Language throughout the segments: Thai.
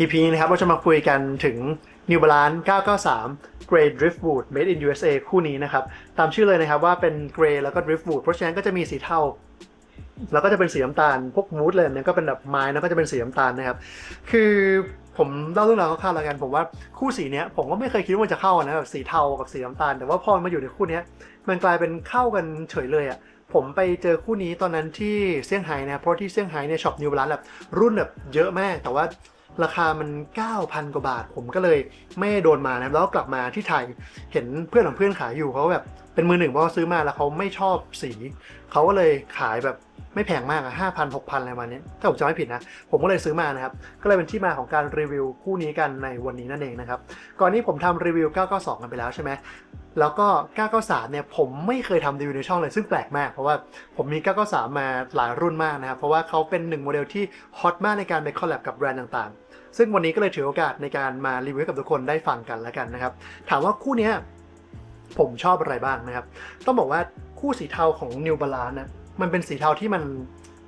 EP นี้นะครับเราจะมาคุยกันถึง New Balance 993 Grey Driftwood Made in USA คู่นี้นะครับ ตามชื่อเลยนะครับว่าเป็น Grey แล้วก็ Driftwood เพราะฉะนั้นก็จะมีสีเทาแล้วก็จะเป็นสีน้ำตาล พวกมูดเลยเนี่ยก็เป็นแบบไม้แล้วก็จะเป็นสีน้ำตาลนะครับ คือผมเล่าเรื่องราวคร่าวๆแล้วกันผมว่าคู่สีเนี้ยผมก็ไม่เคยคิดว่ามันจะเข้ากันนะแบบสีเทากับสีน้ำตาล แต่ว่าพอมาอยู่ในคู่เนี้ยมันกลายเป็นเข้ากันเฉยเลยอะ่ะผมไปเจอคู่นี้ตอนนั้นที่เซี่ยงไฮ้นะเพราะที่เซี่ยงไฮ้เนี่ยช็อปนิวบาลานแบบรุ่นแบบเยอะมาก แต่ว่า ราคามัน 9,000 กว่าบาท ผมก็เลยไม่โดนมานะแล้วกลับมาที่ไทยเห็นเพื่อนของเพื่อนขายอยู่เขาแบบเป็นมือหนึ่งเพราะว่าซื้อมาแล้วเขาไม่ชอบสีเขาก็เลยขายแบบไม่แพงมากอะห้าพันหกพันอะไรประมาณนี้ถ้าผมจำไม่ผิดนะ ผมก็เลยซื้อมานะครับ ก็เลยเป็นที่มาของการรีวิวคู่นี้กันในวันนี้นั่นเองนะครับ ก่อนนี้ผมทำรีวิว 992 กันไปแล้วใช่ไหมแล้วก็ 993 เนี่ยผมไม่เคยทำรีวิวในช่องเลยซึ่งแปลกมาก เพราะว่าผมมี 993 มาหลายรุ่นมากนะครับ เพราะว่าเขาเป็นหนึ่งโมเดลที่ฮอตมากในการไปคอลแลบกับแบรนด์ต่าง ซึ่งวันนี้ก็เลยถือโอกาสในการมารีวิวกับทุกคนได้ฟังกันแล้วกันนะครับ ถามว่าคู่นี้ผมชอบอะไรบ้างนะครับ ต้องบอกว่าคู่สีเทาของ New Balance นะมันเป็นสีเทาที่มัน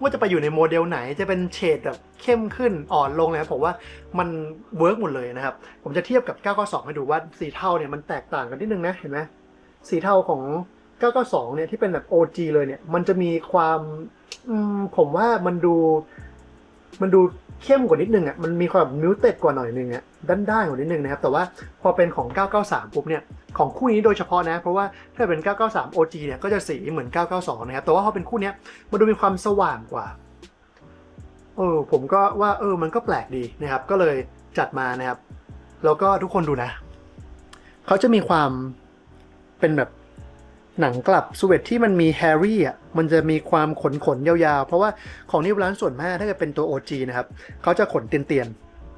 ว่าจะไปอยู่ในโมเดลไหนจะเป็นเฉดแบบเข้มขึ้นอ่อนลงนะครับผมว่ามันเวิร์กหมดเลยนะครับ ผมจะเทียบกับ 992 ให้ดูว่าสีเทาเนี่ยมันแตกต่างกันนิดนึงนะเห็นไหมสีเทาของ 992 เนี่ยที่เป็นแบบ OG เลยเนี่ยมันจะมีความอืมผมว่ามันดู มันดูเข้มกว่านิดนึงอะมันมีความมิวเต็ดกว่าหน่อยนึงอะด้านด้านกว่านิดนึงนะครับ แต่ว่าพอเป็นของ 993 ปุ๊บเนี่ยของคู่นี้โดยเฉพาะนะ เพราะว่าถ้าเป็น 993 OG เนี่ยก็จะสีเหมือน 992 นะครับ แต่ว่าพอเป็นคู่นี้มันดูมีความสว่างกว่าเออผมก็ว่าเออมันก็แปลกดีนะครับ ก็เลยจัดมานะครับ แล้วก็ทุกคนดูนะ เขาจะมีความเป็นแบบ หนังกลับสเวตที่มันมีแฮร์รี่อะมันจะมีความขนขนยาวๆ เพราะว่าของนิวร้านส่วนมากถ้าเกิดเป็นตัว OG นะครับเขาจะขนเตียน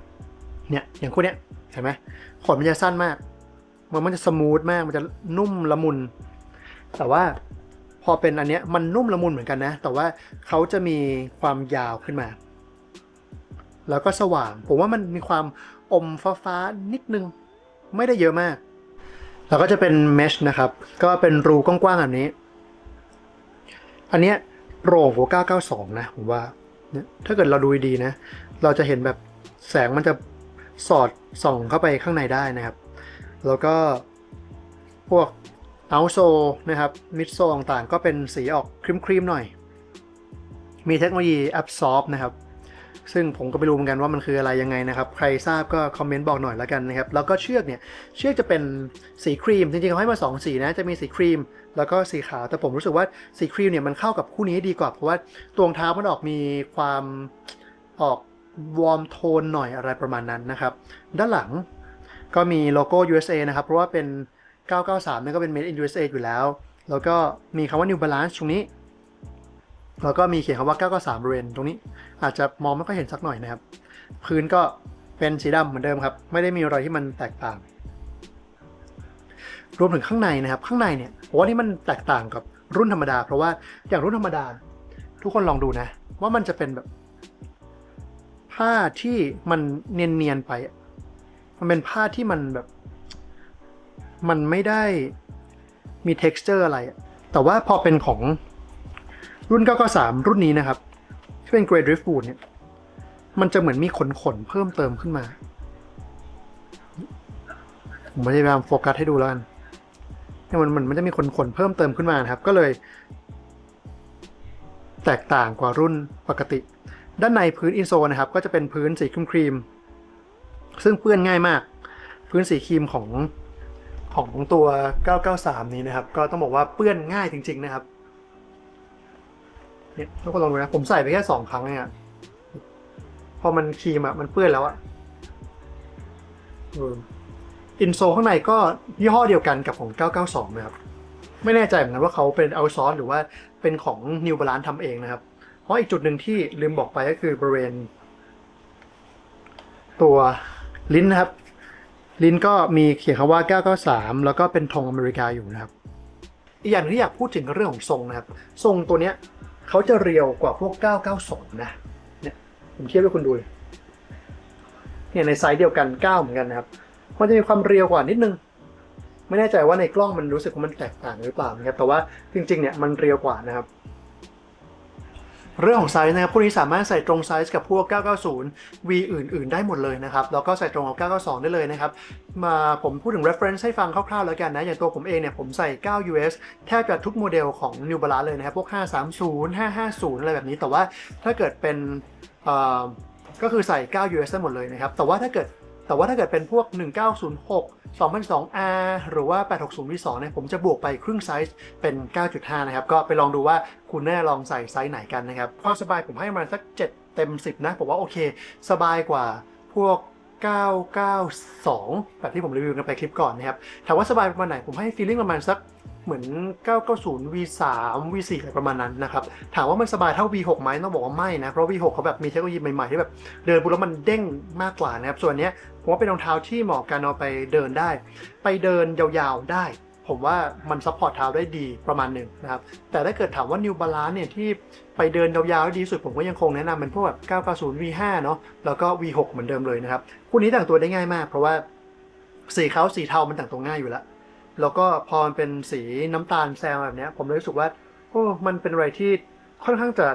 ๆเนี่ยอย่างคู่เนี้ยเห็นไหมขนมันจะสั้นมาก มันมันจะสมูทมากมันจะนุ่มละมุน แต่ว่าพอเป็นอันเนี้ยมันนุ่มละมุนเหมือนกันนะ แต่ว่าเขาจะมีความยาวขึ้นมา แล้วก็สว่าง ผมว่ามันมีความอมฟ้าๆนิดนึง ไม่ได้เยอะมาก แล้วก็จะเป็นเมชนะครับ ก็เป็นรูกว้างๆแบบนี้ อันเนี้ยโปร่งกว่า992 นะผมว่าเนี่ยถ้าเกิดเราดูดีนะ เราจะเห็นแบบแสงมันจะสอดส่องเข้าไปข้างในได้นะครับ แล้วก็พวกเอาโซนะครับ มิดโซต่างๆ ก็เป็นสีออกครีมๆหน่อย มีเทคโนโลยี Absorb นะครับ ซึ่งผมก็ไม่รู้เหมือนกันว่ามันคืออะไรยังไงนะครับ ใครทราบก็คอมเมนต์บอกหน่อยแล้วกันนะครับ แล้วก็เชือกเนี่ย เชือกจะเป็นสีครีม จริงๆเขาให้มา 2 สีนะ จะมีสีครีม แล้วก็สีขาว แต่ผมรู้สึกว่าสีครีมเนี่ยมันเข้ากับคู่นี้ดีกว่า เพราะว่าตัวรองเท้ามันออกมีความออกวอร์มโทนหน่อยอะไรประมาณนั้นนะครับ ด้านหลังก็มีโลโก้ USA นะครับ เพราะว่าเป็น 993เนี่ยก็เป็น made in USA อยู่แล้ว แล้วก็มีคำว่า New Balance ตรงนี้ แล้วก็มีเขียนคำว่า 993บริเวณตรงนี้อาจจะมองไม่ค่อยเห็นสักหน่อยนะครับ พื้นก็เป็นสีดำเหมือนเดิมครับ ไม่ได้มีอะไรที่มันแตกต่าง รวมถึงข้างในนะครับ ข้างในเนี่ยผมว่านี่มันแตกต่างกับรุ่นธรรมดา เพราะว่าอย่างรุ่นธรรมดา ทุกคนลองดูนะ ว่ามันจะเป็นแบบ ผ้าที่มันเนียนๆไป มันเป็นผ้าที่มันแบบ มันไม่ได้มี texture อะไร แต่ว่าพอเป็นของ รุ่น 993 รุ่นนี้นะครับ ที่เป็น Grey Driftwood เนี่ย มันจะเหมือนมีขนขนเพิ่มเติมขึ้นมา ผมพยายามโฟกัสให้ดูแล้วกันเนี่ยมันมันมันจะมีขนขนเพิ่มเติมขึ้นมานะครับ ก็เลย แตกต่างกว่ารุ่นปกติ ด้านในพื้นอินโซลนะครับ ก็จะเป็นพื้นสีครีมซึ่งเปื้อนง่ายมาก พื้นสีครีมของของตัว 993 นี้นะครับ ก็ต้องบอกว่าเปื้อนง่ายจริง ๆ นะครับ เนี่ยทุกคนลองดูนะ ผมใส่ไปแค่สองครั้งเองอะพอมันครีมอะมันเปื้อนแล้วอะอินโซข้างในก็ยี่ห้อเดียวกันกับของ 992 นะครับ ไม่แน่ใจเหมือนกันว่าเขาเป็นเอาซอร์หรือว่าเป็นของ New Balance ทำเองนะครับ เพราะอีกจุดหนึ่งที่ลืมบอกไปก็คือบริเวณ ตัวลิ้นนะครับ ลิ้นก็มีเขียนคำว่า 993 แล้วก็เป็นธงอเมริกาอยู่นะครับ อีกอย่างหนึ่งที่อยากพูดถึงเรื่องของทรงนะครับ ทรงตัวเนี้ย เขาจะเรียวกว่าพวก 992 นะ เนี่ยผมเทียบให้คุณดูเลยเนี่ยในไซส์เดียวกัน 9 เหมือนกันนะครับ มันจะมีความเรียวกว่านิดนึง ไม่แน่ใจว่าในกล้องมันรู้สึกว่ามันแตกต่างหรือเปล่านะครับ แต่ว่าจริงๆ เนี่ยมันเรียวกว่านะครับ เรื่องของไซส์นะครับพวกนี้สามารถใส่ตรงไซส์กับพวก 990 V อื่น ๆ ได้หมดเลยนะครับ แล้วก็ใส่ตรงกับ 992 ได้เลยนะครับ มาผมพูดถึง reference ให้ฟังคร่าวๆ แล้วกันนะ อย่างตัวผมเองเนี่ย ผมใส่ 9 US แทบจะทุกโมเดลของ New Balance เลยนะครับ พวก 530 550 อะไรแบบนี้ แต่ว่าถ้าเกิดเป็นก็คือใส่ 9 US ได้หมดเลยนะครับ แต่ว่าถ้าเกิด แต่ว่าถ้าเกิดเป็นพวก 1906 2002R หรือว่า 860 V2 เนี่ยผมจะบวกไปครึ่งไซส์เป็น 9.5 นะครับ ก็ไปลองดูว่าคุณแน่ลองใส่ไซส์ไหนกันนะครับ ความสบายผมให้มาณสัก 7 เต็ม 10 นะ ผมว่าโอเค สบายกว่าพวก 992 แบบที่ผมรีวิวกันไปคลิปก่อนนะครับ ถามว่าสบายประมาณไหน ผมให้ฟีลลิ่งประมาณสัก เหมือน 990 V3 V4 อะไรประมาณนั้นนะครับ ถามว่ามันสบายเท่า V6 ไหมต้องบอกว่าไม่นะ เพราะ V6 เขาแบบมีเทคโนโลยีใหม่ๆ ที่แบบเดินปุ๊บแล้วมันเด้งมากกว่านะครับ ส่วนนี้ผมว่าเป็นรองเท้าที่เหมาะกับการเอาไปเดินได้ ไปเดินยาวๆได้ ผมว่ามันซัพพอร์ตเท้าได้ดีประมาณหนึ่งนะครับ แต่ถ้าเกิดถามว่า New Balance เนี่ยที่ไปเดินยาวๆได้ดีสุดผมก็ยังคงแนะนำเป็นพวกแบบ 990 V5 เนาะ แล้วก็ V6 เหมือนเดิมเลยนะครับ คู่นี้แต่งตัวได้ง่ายมาก เพราะว่าสีเขาสีเทามันแต่งตัวง่ายอยู่แล้ว แล้วก็พอมันเป็นสีน้ำตาลแซมแบบนี้ผมเลยรู้สึกว่าโอ้มันเป็นอะไรที่ค่อนข้างจะ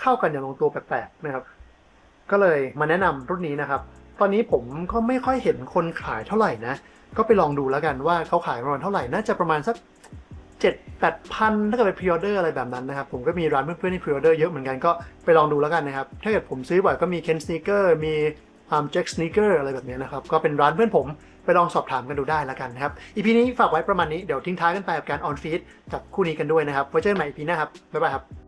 เข้ากันอย่างลงตัวแปลกๆนะครับ ก็เลยมาแนะนำรุ่นนี้นะครับ ตอนนี้ผมก็ไม่ค่อยเห็นคนขายเท่าไหร่นะ ก็ไปลองดูแล้วกันว่าเขาขายประมาณเท่าไหร่ น่าจะประมาณสักเจ็ดแปดพันถ้าเกิดเป็นพรีออเดอร์อะไรแบบนั้นนะครับ ผมก็มีร้านเพื่อนๆที่พรีออเดอร์เยอะเหมือนกันก็ไปลองดูแล้วกันนะครับ ถ้าเกิดผมซื้อบ่อยก็มีเคนส n น a เกอร์มี อาร์มแจ็คสเนคเกอร์อะไรแบบนี้นะครับ ก็เป็นร้านเพื่อนผมไปลองสอบถามกันดูได้แล้วกันนะครับอีพีนี้ฝากไว้ประมาณนี้เดี๋ยวทิ้งท้ายกันไปกับการออนฟีดจากคู่นี้กันด้วยนะครับไว้เจอกันใหม่อีพีหน้าครับบ๊ายบายครับ